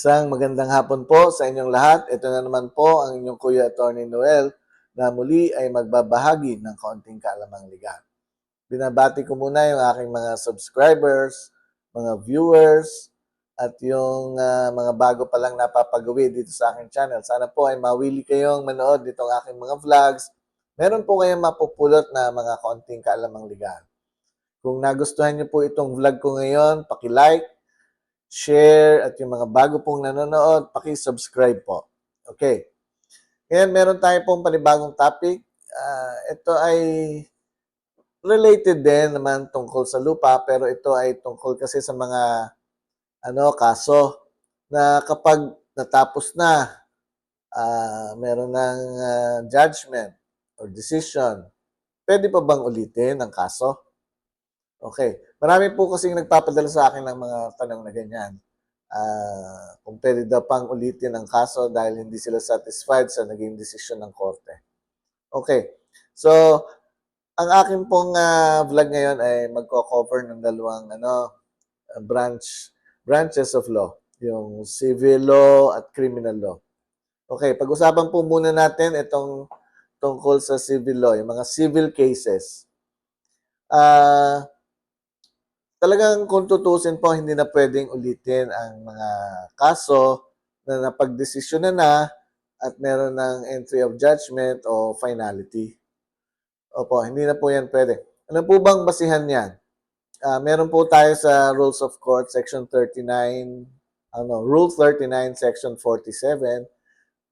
Isang magandang hapon po sa inyong lahat. Ito na naman po ang inyong Kuya Attorney Noel na muli ay magbabahagi ng kaunting kaalamang legal. Binabati ko muna yung aking mga subscribers, mga viewers, at yung ah, mga bago pa lang napapagawi dito sa aking channel. Sana po ay mawili kayong manood ditong aking mga vlogs. Meron po kayong mapupulot na mga kaunting kaalamang legal. Kung nagustuhan niyo po itong vlog ko ngayon, paki-like, share, at yung mga bago pong nanonood, paki-subscribe po. Okay. Ngayon, meron tayo pong panibagong topic. Ah, ito ay related din naman tungkol sa lupa, pero ito ay tungkol kasi sa mga ano kaso na kapag natapos na, ah, meron ng ah, judgment or decision, pwede pa bang ulitin ang kaso? Okay. Marami po kasing nagpapadala sa akin ng mga tanong na ganyan. Ah, kung pwede daw pang ulitin ang kaso dahil hindi sila satisfied sa naging desisyon ng korte. Okay. So, ang akin pong ah, vlog ngayon ay magko-cover ng dalawang ano branch branches of law, yung civil law at criminal law. Okay, pag-usapan po muna natin itong tungkol sa civil law, yung mga civil cases. Ah, talagang kung tutusin po, hindi na pwedeng ulitin ang mga kaso na napagdesisyon na na at meron ng entry of judgment o finality. Opo, hindi na po yan pwede. Ano po bang basihan yan? Ah, meron po tayo sa Rules of Court, Section 39, ano, Rule 39, Section 47,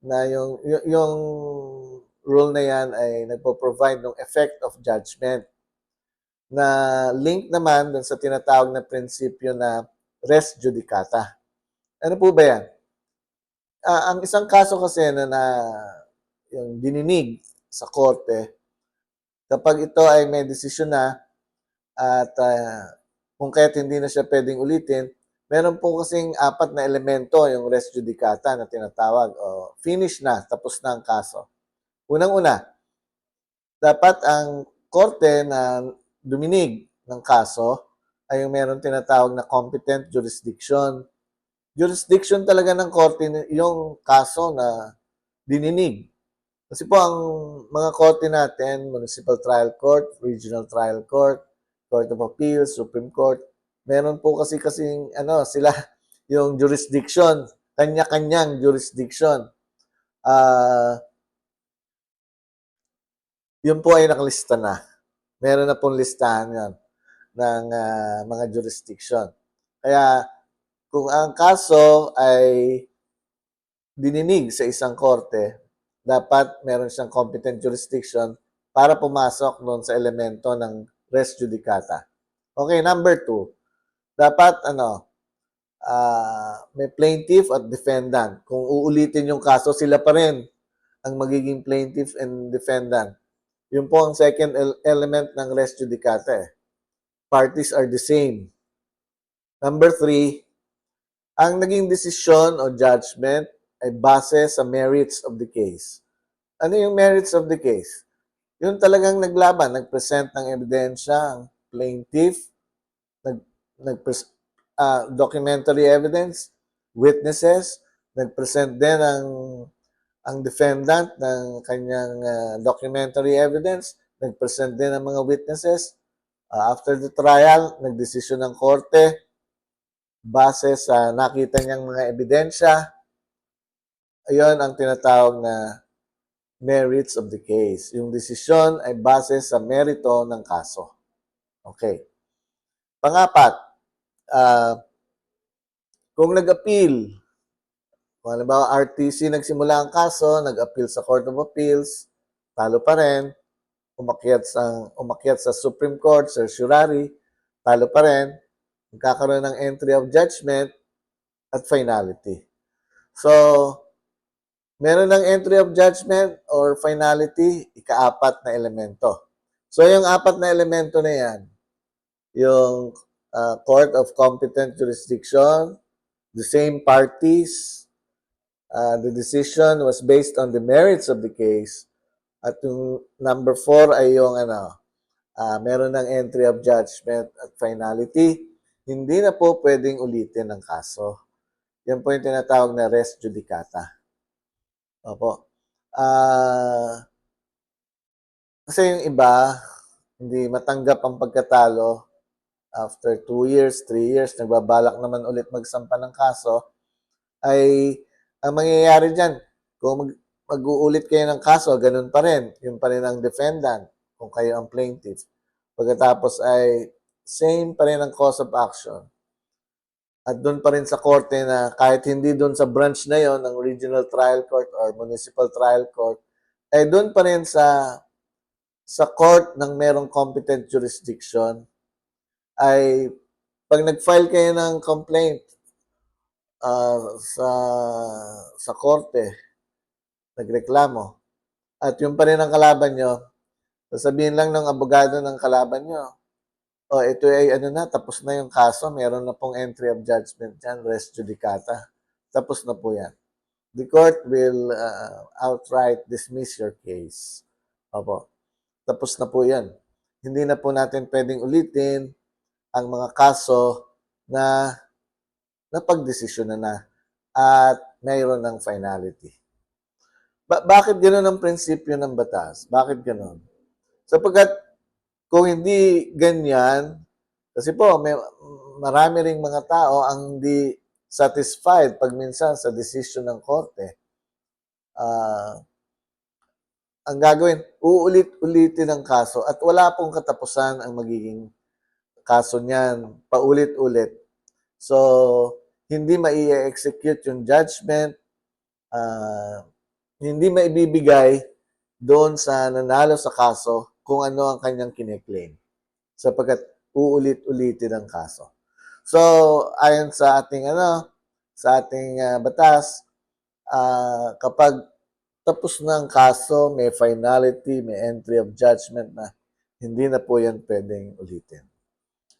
na yung, yung, yung rule na yan ay nagpo-provide ng effect of judgment na link naman dun sa tinatawag na prinsipyo na res judicata. Ano po ba yan? Ah, ang isang kaso kasi na, na yung dininig sa korte, kapag ito ay may desisyon na at ah, kung kaya't hindi na siya pwedeng ulitin, meron po kasing apat na elemento yung res judicata na tinatawag o finish na, tapos na ang kaso. Unang-una, dapat ang korte na duminig ng kaso ay yung meron tinatawag na competent jurisdiction. Jurisdiction talaga ng korte yung kaso na dininig. Kasi po ang mga korte natin, Municipal Trial Court, Regional Trial Court, Court of Appeals, Supreme Court, meron po kasi kasing ano, sila yung jurisdiction, kanya-kanyang jurisdiction. Ah, yun po ay nakalista na. Meron na pong listahan yan ng ah, mga jurisdiction. Kaya kung ang kaso ay dininig sa isang korte, dapat meron siyang competent jurisdiction para pumasok noon sa elemento ng res judicata. Okay, number two, dapat ano, ah, may plaintiff at defendant. Kung uulitin yung kaso, sila pa rin ang magiging plaintiff and defendant. Yun po ang second el- element ng res judicata. Eh. Parties are the same. Number three, ang naging desisyon o judgment ay base sa merits of the case. Ano yung merits of the case? Yun talagang naglaban, nagpresent ng ebidensya ang plaintiff, nag, nagpres, ah, documentary evidence, witnesses, nagpresent din ang ang defendant ng kanyang ah, documentary evidence, nagpresent din ang mga witnesses. Ah, after the trial, nagdesisyon ng korte base sa nakita niyang mga ebidensya. Ayon ang tinatawag na merits of the case. Yung desisyon ay base sa merito ng kaso. Okay. Pangapat, ah, kung nag-appeal, kung halimbawa RTC nagsimula ang kaso, nag-appeal sa Court of Appeals, talo pa rin, umakyat sa, umakyat sa Supreme Court, certiorari, talo pa rin, magkakaroon ng entry of judgment at finality. So, meron ng entry of judgment or finality, ikaapat na elemento. So, yung apat na elemento na yan, yung uh, Court of Competent Jurisdiction, the same parties, uh, the decision was based on the merits of the case, at yung number four ay yung ano, ah, meron ng entry of judgment at finality, hindi na po pwedeng ulitin ang kaso. Yan po yung tinatawag na res judicata. Opo. Ah, kasi yung iba, hindi matanggap ang pagkatalo after 2 years, 3 years, nagbabalak naman ulit magsampa ng kaso, ay ang mangyayari dyan, kung mag, mag-uulit kayo ng kaso, ganun pa rin. Yun pa rin ang defendant, kung kayo ang plaintiff. Pagkatapos ay same pa rin ang cause of action. At doon pa rin sa korte na kahit hindi doon sa branch na yon ng regional trial court or municipal trial court, ay doon pa rin sa sa court ng merong competent jurisdiction ay pag nag-file kayo ng complaint ah, sa sa korte, nagreklamo, at yung pa rin ang kalaban nyo, sasabihin lang ng abogado ng kalaban nyo, o ito ay ano na, tapos na yung kaso, meron na pong entry of judgment dyan, res judicata. Tapos na po yan. The court will uh, outright dismiss your case. Opo. Tapos na po yan. Hindi na po natin pwedeng ulitin ang mga kaso na napagdesisyon na na at mayroon ng finality. Ba- bakit ganoon ang prinsipyo ng batas? Bakit ganoon? Sapagkat kung hindi ganyan, kasi po may marami ring mga tao ang hindi satisfied pag minsan sa decision ng korte. Ah, ang gagawin, uulit-ulitin ang kaso at wala pong katapusan ang magiging kaso niyan, paulit-ulit. So, hindi mai-execute yung judgment, ah, hindi maibibigay doon sa nanalo sa kaso kung ano ang kanyang kineklaim sapagkat uulit-ulitin ang kaso. So, ayon sa ating ano, sa ating ah, batas, ah, kapag tapos na ang kaso, may finality, may entry of judgment na hindi na po yan pwedeng ulitin.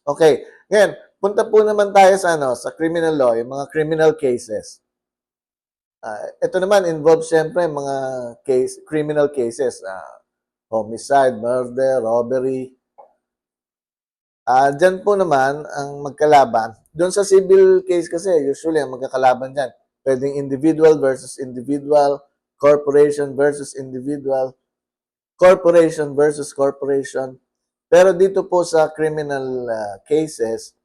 Okay, ngayon, punta po naman tayo sa ano, sa criminal law, yung mga criminal cases. Ah, ito naman involves siyempre mga case, criminal cases, ah, homicide, murder, robbery. Ah, diyan po naman ang magkalaban. Doon sa civil case kasi, usually ang magkakalaban diyan, pwedeng individual versus individual, corporation versus individual, corporation versus corporation. Pero dito po sa criminal ah, cases,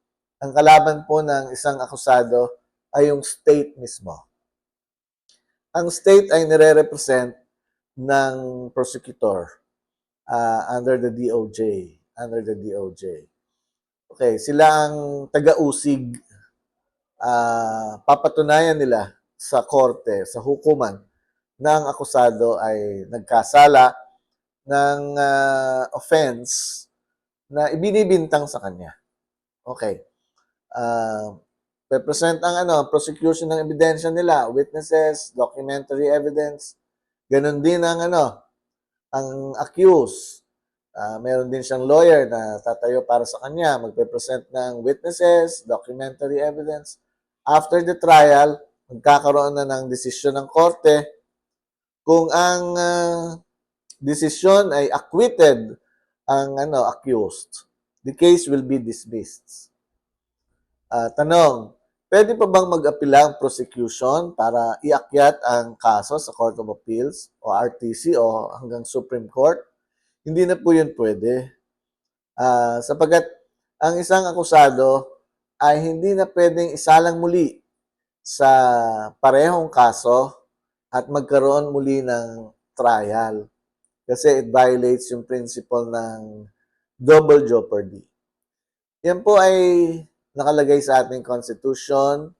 ang kalaban po ng isang akusado ay yung state mismo. Ang state ay nire-represent ng prosecutor uh, under the DOJ, under the DOJ. Okay, sila ang taga-usig. Ah, papatunayan nila sa korte, sa hukuman, na ang akusado ay nagkasala ng ah, offense na ibinibintang sa kanya. Okay. Uh, represent ang ano, prosecution ng ebidensya nila, witnesses, documentary evidence. Ganon din ang ano, ang accused. Ah, meron din siyang lawyer na tatayo para sa kanya, magpe-present ng witnesses, documentary evidence. After the trial, magkakaroon na ng desisyon ng korte kung ang ah, desisyon ay acquitted ang ano accused. The case will be dismissed. Ah, tanong, pwede pa bang mag-apila ang prosecution para iakyat ang kaso sa Court of Appeals o RTC o hanggang Supreme Court? Hindi na po yun pwede. Ah, sapagat ang isang akusado ay hindi na pwedeng isalang muli sa parehong kaso at magkaroon muli ng trial. Kasi it violates yung principle ng double jeopardy. Yan po ay nakalagay sa ating constitution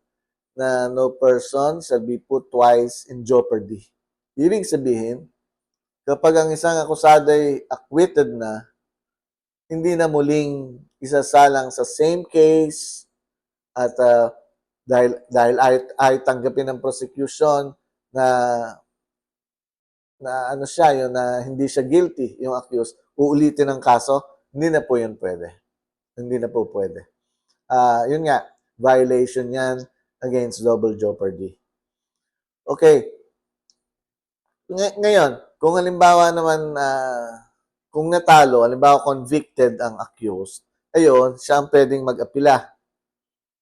na no person shall be put twice in jeopardy. Ibig sabihin, kapag ang isang akusado ay acquitted na, hindi na muling isasalang sa same case at uh, dahil dahil ay, ay tanggapin ng prosecution na na ano siya, yun na hindi siya guilty, yung accused, uulitin ang kaso, hindi na po yun pwede. Hindi na po pwede uh, yun nga, violation yan against double jeopardy. Okay. Ng- ngayon, kung halimbawa naman, uh, kung natalo, halimbawa convicted ang accused, ayun, siya ang pwedeng mag-apila.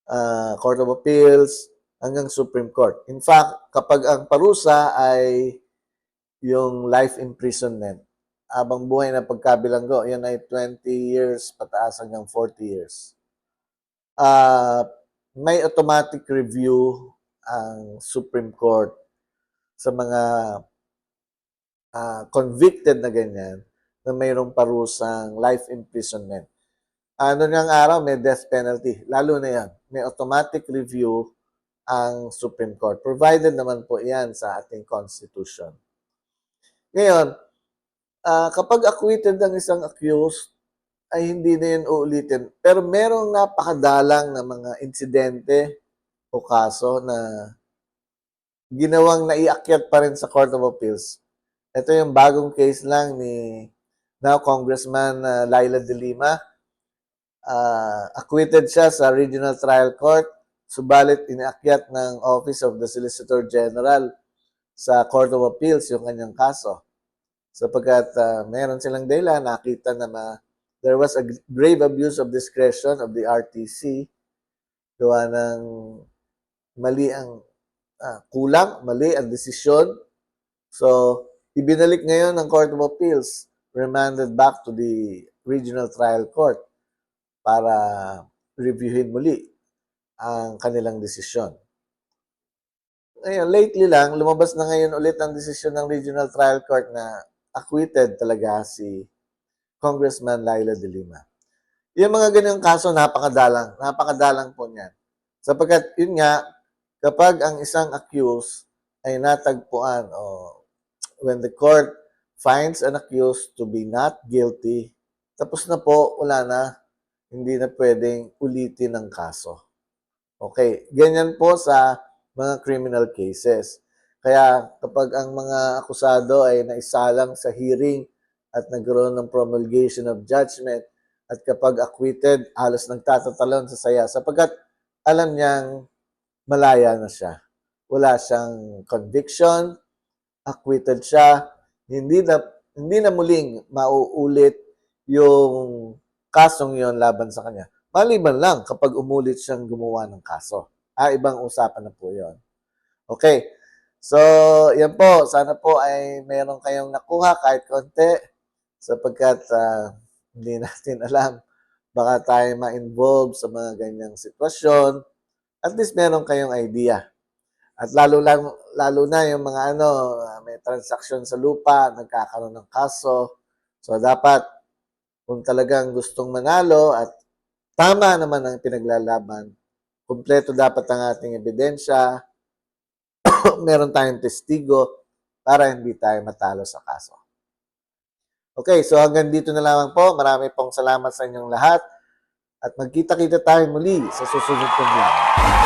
Uh, Court of Appeals, hanggang Supreme Court. In fact, kapag ang parusa ay yung life imprisonment, habang buhay na pagkabilanggo, yan ay 20 years pataas hanggang 40 years. Ah, may automatic review ang Supreme Court sa mga ah, convicted na ganyan na mayroong parusang life imprisonment. Ano niyang araw, may death penalty. Lalo na yan. May automatic review ang Supreme Court. Provided naman po yan sa ating Constitution. Ngayon, ah, kapag acquitted ang isang accused, ay hindi na yun uulitin. Pero merong napakadalang na mga insidente o kaso na ginawang naiakyat pa rin sa Court of Appeals. Ito yung bagong case lang ni now Congressman uh, Laila De Lima. Uh, acquitted siya sa Regional Trial Court, subalit inaakyat ng Office of the Solicitor General sa Court of Appeals yung kanyang kaso. Sapagkat uh, meron silang dahilan, nakita na ma, there was a grave abuse of discretion of the RTC gawa ng mali ang ah, kulang, mali ang desisyon. So, ibinalik ngayon ng Court of Appeals, remanded back to the Regional Trial Court para reviewin muli ang kanilang desisyon. Ngayon, lately lang, lumabas na ngayon ulit ang desisyon ng Regional Trial Court na acquitted talaga si Congressman Laila De Lima. Yung mga ganyang kaso, napakadalang. Napakadalang po niyan. Sapagkat, yun nga, kapag ang isang accused ay natagpuan o when the court finds an accused to be not guilty, tapos na po, wala na, hindi na pwedeng ulitin ang kaso. Okay, ganyan po sa mga criminal cases. Kaya kapag ang mga akusado ay naisalang sa hearing at nagkaroon ng promulgation of judgment at kapag acquitted, halos nagtatatalon sa saya sapagkat alam niyang malaya na siya. Wala siyang conviction, acquitted siya, hindi na hindi na muling mauulit yung kasong yon laban sa kanya. Maliban lang kapag umulit siyang gumawa ng kaso. Ah, ibang usapan na po yon. Okay. So, yan po. Sana po ay meron kayong nakuha kahit konti sapagkat ah, hindi natin alam baka tayo ma-involve sa mga ganyang sitwasyon. At least meron kayong idea. At lalo lang lalo na yung mga ano, ah, may transaksyon sa lupa, nagkakaroon ng kaso. So dapat kung talagang gustong manalo at tama naman ang pinaglalaban, kumpleto dapat ang ating ebidensya, meron tayong testigo para hindi tayo matalo sa kaso. Okay, so hanggang dito na lamang po. Marami pong salamat sa inyong lahat. At magkita-kita tayo muli sa susunod kong vlog.